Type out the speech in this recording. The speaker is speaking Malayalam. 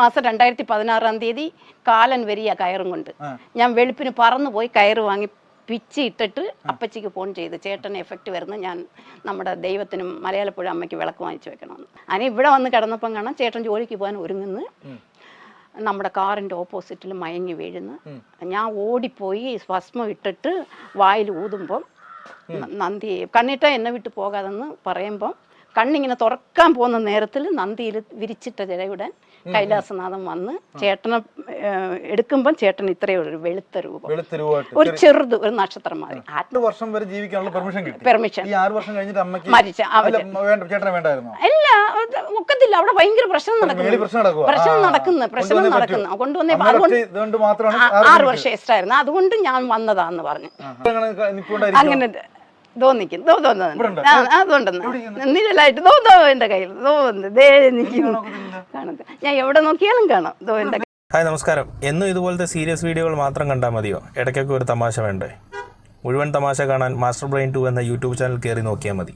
മാസം രണ്ടായിരത്തി പതിനാറാം തീയതി കാലൻ വരിക കയറും കൊണ്ട്. ഞാൻ വെളുപ്പിന് പറന്നു പോയി കയറ് വാങ്ങി പിച്ചി ഇട്ടിട്ട് അപ്പച്ചിക്ക് ഫോൺ ചെയ്ത്. ചേട്ടൻ എഫക്റ്റ് വരുന്ന ഞാൻ നമ്മുടെ ദൈവത്തിനും മലയാളപ്പുഴ അമ്മയ്ക്ക് വിളക്ക് വാങ്ങിച്ചു വെക്കണമെന്ന്. അതിന് ഇവിടെ വന്ന് കിടന്നപ്പം കാണാം ചേട്ടൻ ജോലിക്ക് പോകാൻ ഒരുങ്ങുന്നു. നമ്മുടെ കാറിന്റെ ഓപ്പോസിറ്റിൽ മയങ്ങി വീഴുന്നു. ഞാൻ ഓടിപ്പോയി ഭസ്മം ഇട്ടിട്ട് വായിൽ ഊതുമ്പം നന്ദി കണ്ണിട്ട എന്നെ വിട്ട് പോകാതെന്ന് പറയുമ്പം കണ്ണിങ്ങനെ തുറക്കാൻ പോകുന്ന നേരത്തിൽ നന്ദിയിൽ വിരിച്ചിട്ട ജടയുടൻ കൈലാസനാഥൻ വന്ന് ചേട്ടനെ എടുക്കുമ്പോൾ എടുക്കുമ്പം ചേട്ടൻ ഇത്രയും ഒരു വെളുത്ത രൂപം. ഒരു ചെറുത് ഒരു നക്ഷത്രം മാറി ആറ് വർഷം വരെ ജീവിക്കാനുള്ള പെർമിഷൻ കിട്ടി. പെർമിഷൻ. ഈ ആറ് വർഷം കഴിഞ്ഞിട്ട് അമ്മയ്ക്ക് മരിച്ച അല്ല, വേണ്ട ചേട്ടനെ വേണ്ടായിരുന്നോ? അല്ല അത് ഒക്കത്തില്ല. അവിടെ ഭയങ്കര പ്രശ്നം നടക്കുന്നു. പ്രശ്നം നടക്കുന്നു പ്രശ്നം നടക്കുന്നു. കൊണ്ടുവന്നേ അതുകൊണ്ട് ആറ്. വർഷം എക്സ്ട്രാ ആയിരുന്നു. അതുകൊണ്ട് ഞാൻ വന്നതാന്ന് പറഞ്ഞു. അങ്ങനെ ക- നിപ്പുണ്ടായിരിക്കും. ദോ ദോ. അതുകൊണ്ടെന്ന് നിഴലായിട്ട്. ദോ എന്റെ എന്റെ കയ്യിൽ. തോന്നുന്നു ദേ നിൽക്കുന്നു കാണുന്നത്. ഞാൻ എവിടെ നോക്കിയാലും കാണാം. ദോ എന്റെ ഹായ് നമസ്കാരം. എന്നും ഇതുപോലത്തെ സീരിയസ് വീഡിയോകൾ മാത്രം കണ്ടാൽ മതിയോ? ഇടയ്ക്കൊക്കെ ഒരു തമാശ വേണ്ടേ? മുഴുവൻ തമാശ കാണാൻ മാസ്റ്റർ ബ്രെയിൻ ടു എന്ന യൂട്യൂബ് ചാനൽ കയറി നോക്കിയാൽ മതി.